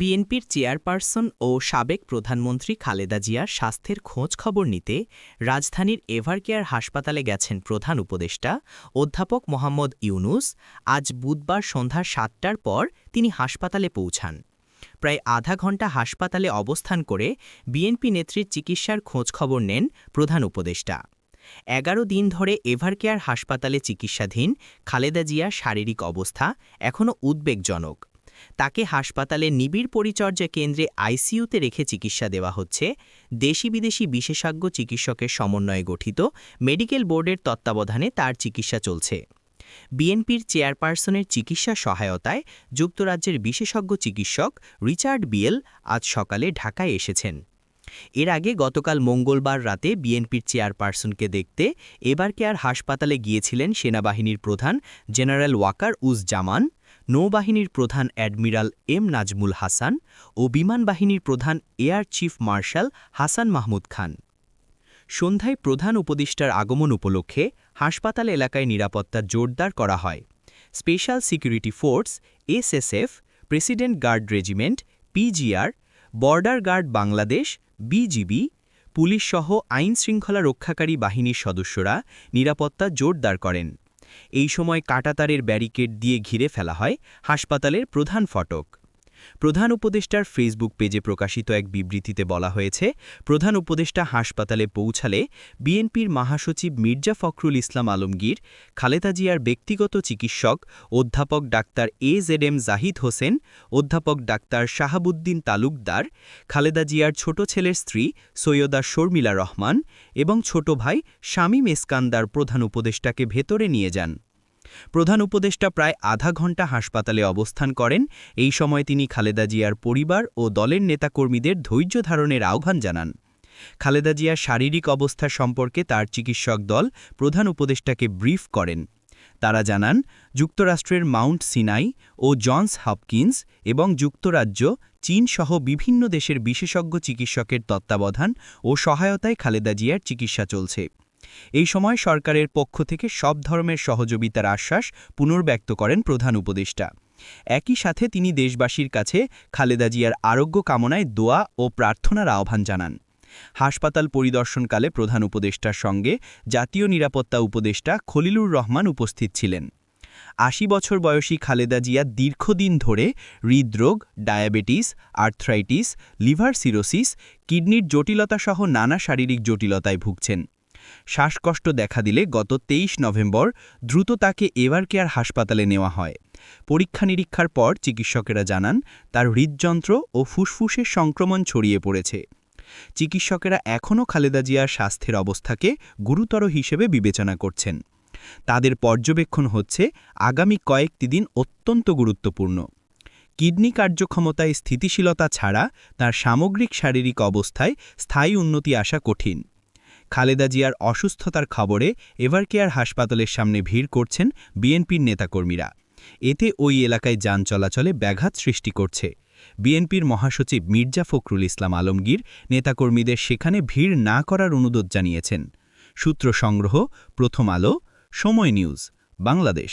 বিএনপির চেয়ারপারসন ও সাবেক প্রধানমন্ত্রী খালেদা জিয়ার স্বাস্থ্যের খোঁজ খবর নিতে রাজধানীর এভারকেয়ার হাসপাতালে গেছেন প্রধান উপদেষ্টা অধ্যাপক মোহাম্মদ ইউনুস। আজ বুধবার সন্ধ্যা সাতটার পর তিনি হাসপাতালে পৌঁছান। প্রায় আধা ঘণ্টা হাসপাতালে অবস্থান করে বিএনপি নেত্রীর চিকিৎসার খোঁজ খবর নেন প্রধান উপদেষ্টা। এগারো দিন ধরে এভারকেয়ার হাসপাতালে চিকিৎসাধীন খালেদা জিয়ার শারীরিক অবস্থা এখনও উদ্বেগজনক। তাকে হাসপাতালে নিবিড় পরিচর্যা কেন্দ্রে আইসিইউতে রেখে চিকিৎসা দেওয়া হচ্ছে। দেশি বিদেশি বিশেষজ্ঞ চিকিৎসকের সমন্বয়ে গঠিত মেডিকেল বোর্ডের তত্ত্বাবধানে তার চিকিৎসা চলছে। বিএনপির চেয়ারপারসনের চিকিৎসা সহায়তায় যুক্তরাজ্যের বিশেষজ্ঞ চিকিৎসক রিচার্ড বিয়েল আজ সকালে ঢাকায় এসেছেন। এর আগে গতকাল মঙ্গলবার রাতে বিএনপির চেয়ারপারসনকে দেখতে এবার কেয়ার হাসপাতালে গিয়েছিলেন সেনাবাহিনীর প্রধান জেনারেল ওয়াকার উজ জামান? নৌবাহিনীর প্রধান অ্যাডমিরাল এম নাজমুল হাসান ও বিমান বাহিনীর প্রধান air chief marshal Hasan Mahmud Khan. সন্ধ্যায় প্রধান উপদেষ্টার আগমন উপলক্ষে হাসপাতাল এলাকায় নিরাপত্তা জোরদার করা হয়। Special security force SSF, president guard regiment PGR border guard Bangladesh BGB পুলিশসহ আইন শৃঙ্খলা রক্ষাকারী বাহিনীর সদস্যরা নিরাপত্তা জোরদার করেন। এই সময় কাটাতারের ব্যারিকেড দিয়ে ঘিরে ফেলা হয় হাসপাতালের প্রধান ফটক। প্রধান উপদেষ্টার ফেসবুক পেজে প্রকাশিত এক বিবৃতিতে বলা হয়েছে, প্রধান উপদেষ্টা হাসপাতালে পৌঁছালে বিএনপির মহাসচিব মির্জা ফখরুল ইসলাম আলমগীর, খালেদা জিয়ার ব্যক্তিগত চিকিৎসক অধ্যাপক doctor A Z M Zahid Hossain, অধ্যাপক ডাক্তার শাহাবুদ্দিন তালুকদার, খালেদা জিয়ার ছোট ছেলের স্ত্রী সৈয়দা শর্মিলা রহমান এবং ছোট ভাই শামীম এসকান্দার প্রধান উপদেষ্টাকে ভেতরে নিয়ে যান। প্রধান উপদেষ্টা প্রায় আধা ঘণ্টা হাসপাতালে অবস্থান করেন। এই সময় তিনি খালেদা জিয়ার পরিবার ও দলের নেতাকর্মীদের ধৈর্য ধারণের আহ্বান জানান। খালেদা জিয়ার শারীরিক অবস্থা সম্পর্কে তার চিকিৎসক দল প্রধান উপদেষ্টাকে ব্রিফ করেন। তারা জানান, যুক্তরাষ্ট্রের মাউন্ট সিনাই ও জনস হপকিন্স এবং যুক্তরাজ্য চীনসহ বিভিন্ন দেশের বিশেষজ্ঞ চিকিৎসকের তত্ত্বাবধান ও সহায়তায় খালেদা জিয়ার চিকিৎসা চলছে। এই সময় সরকারের পক্ষ থেকে সব ধরনের সহযোগিতার আশ্বাস পুনর্ব্যক্ত করেন প্রধান উপদেষ্টা। একই সাথে তিনি দেশবাসীর কাছে খালেদা জিয়ার আরোগ্য কামনায় দোয়া ও প্রার্থনার আহ্বান জানান। হাসপাতাল পরিদর্শনকালে প্রধান উপদেষ্টার সঙ্গে জাতীয় নিরাপত্তা উপদেষ্টা খলিলুর রহমান উপস্থিত ছিলেন। আশি বছর বয়সী খালেদা জিয়া দীর্ঘদিন ধরে হৃদরোগ, ডায়াবেটিস, আর্থ্রাইটিস, লিভার সিরোসিস, কিডনির জটিলতাসহ নানা শারীরিক জটিলতায় ভুগছেন। শ্বাসকষ্ট দেখা দিলে গত তেইশ নভেম্বর দ্রুত তাকে এভার কেয়ার হাসপাতালে নেওয়া হয়। পরীক্ষা নিরীক্ষার পর চিকিৎসকেরা জানান, তার হৃদযন্ত্র ও ফুসফুসের সংক্রমণ ছড়িয়ে পড়েছে। চিকিৎসকেরা এখনও খালেদা জিয়ার স্বাস্থ্যের অবস্থাকে গুরুতর হিসেবে বিবেচনা করছেন। তাদের পর্যবেক্ষণ হচ্ছে, আগামী কয়েকটি দিন অত্যন্ত গুরুত্বপূর্ণ। কিডনি কার্যক্ষমতায় স্থিতিশীলতা ছাড়া তার সামগ্রিক শারীরিক অবস্থায় স্থায়ী উন্নতি আসা কঠিন। খালেদা জিয়ার অসুস্থতার খবরে এভারকেয়ার হাসপাতালের সামনে ভিড় করছেন বিএনপির নেতাকর্মীরা। এতে ওই এলাকায় যান চলাচলে ব্যাঘাত সৃষ্টি করছে। বিএনপির মহাসচিব মির্জা ফখরুল ইসলাম আলমগীর নেতাকর্মীদের সেখানে ভিড় না করার অনুরোধ জানিয়েছেন। সূত্র সংগ্রহ প্রথম আলো, সময় নিউজ, বাংলাদেশ।